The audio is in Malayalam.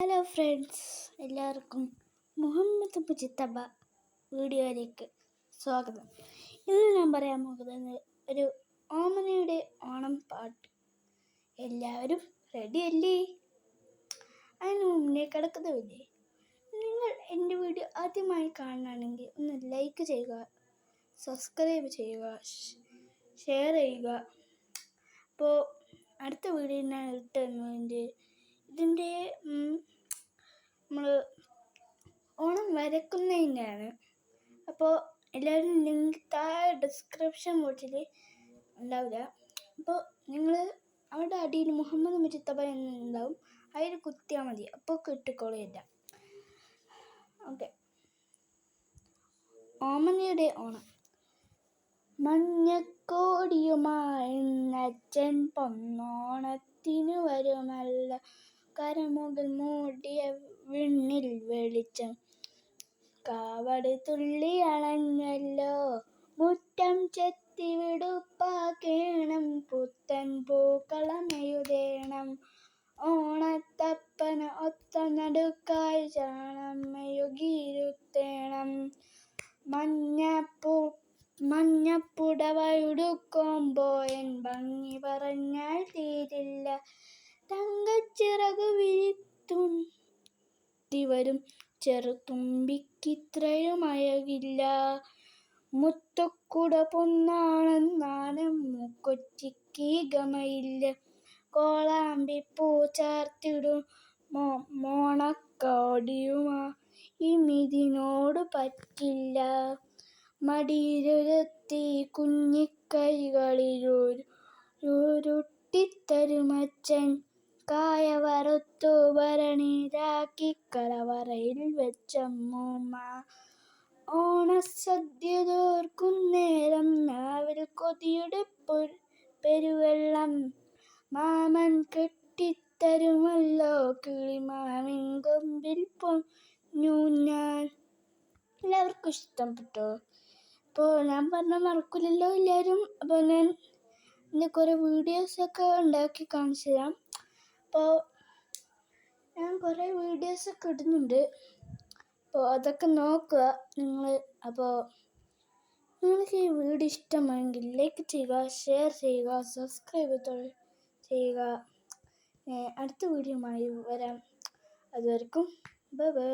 ഹലോ ഫ്രണ്ട്സ് എല്ലാവർക്കും മുഹമ്മദ് മുജിത്തബ വീഡിയോയിലേക്ക് സ്വാഗതം. ഇന്ന് ഞാൻ പറയാൻ പോകുന്നത് ഒരു ഓമനയുടെ ഓണം പാട്ട്. എല്ലാവരും റെഡി അല്ലേ? അതിന് മുന്നേ കിടക്കുന്നതല്ലേ നിങ്ങൾ എന്റെ വീഡിയോ ആദ്യമായി കാണുകയാണെങ്കിൽ ഒന്ന് ലൈക്ക് ചെയ്യുക സബ്സ്ക്രൈബ് ചെയ്യുക ഷെയർ ചെയ്യുക. അപ്പോൾ അടുത്ത വീഡിയോ ഞാൻ ഇട്ടുതന്നതിന്റെ ഇതിന്റെ നമ്മൾ ഓണം വരക്കുന്നതിനാണ് അപ്പോൾ എല്ലാവരും ലിങ്ക് താഴെ ഡിസ്ക്രിപ്ഷൻ ബോക്സിൽ ഉണ്ടാവില്ല അപ്പോൾ നിങ്ങൾ അവിടെ അടിയിൽ മുഹമ്മദ് മുജിത്തബ എന്നുണ്ടാവും. അതിൽ കുത്തിയാൽ മതി. അപ്പോൾ കിട്ടിക്കോളില്ല ഓക്കെ. ഓമനിയുടെ ഓണം. മഞ്ഞക്കോടിയുമായി അച്ഛൻ പൊന്നോണത്തിനു വരുമല്ല. കരമുകൾ മൂടിയ വിണ്ണിൽ വെളിച്ചം. കാവട് തുള്ളി അണഞ്ഞല്ലോ. മുറ്റം ചെത്തി വിടുപ്പാക്കേണം പുത്തൻ പൂക്കളമെഴുതേണം ഓണത്തപ്പന ഒത്ത നടുക്കായി ചാണമ്മയുകിരുത്തേണം മഞ്ഞപ്പൂ മഞ്ഞപ്പുടവയുടുക്കോമ്പോയൻ ഭംഗി തീരില്ല തങ്കച്ചിറക് ചെറു വരും ചെറുതുമ്പിക്കിത്രയുമയകില്ല മുത്തക്കുട പൊന്നാണെന്നാലും മൂക്കൊറ്റിക്ക് ഗമയില്ല കോളാമ്പി പൂ ചേർത്തിടും മോ മോണക്കോടിയുമാ ഇമിതിനോട് പറ്റില്ല മടിയിലിരുത്തി കുഞ്ഞിക്കൈകളിലൊരുരുട്ടിത്തരുമച്ചൻ കായ വറുത്തു ഭരണിയിലാക്കി കലവറയിൽ വെച്ചമ്മൂമ്മ ഓണസദ്യതോർക്കുന്നേരം നാവിൽ കൊതിയുടെ പെരുവെള്ളം മാമൻ കെട്ടിത്തരുമല്ലോ കിളിമാവിൻ കൊമ്പിൽ പൊന്നു ഞാൻ. എല്ലാവർക്കും ഇഷ്ടപ്പെട്ടോ അപ്പോൾ ഞാൻ പറഞ്ഞ മറക്കില്ലല്ലോ എല്ലാവരും. അപ്പോൾ ഞാൻ ഇന്ന് കുറേ വീഡിയോസൊക്കെ ഉണ്ടാക്കി കാണിച്ചു തരാം അപ്പോൾ ഞാൻ കുറേ വീഡിയോസൊക്കെ ഇടുന്നുണ്ട്. അപ്പോൾ അതൊക്കെ നോക്കുക. നിങ്ങൾ അപ്പോൾ നിങ്ങൾക്ക് ഈ വീഡിയോ ഇഷ്ടമായെങ്കിൽ ലൈക്ക് ചെയ്യുക ഷെയർ ചെയ്യുക സബ്സ്ക്രൈബ് ചെയ്യുക. അടുത്ത വീഡിയോയുമായി വരാം. അതുവരെക്കും ബൈ ബൈ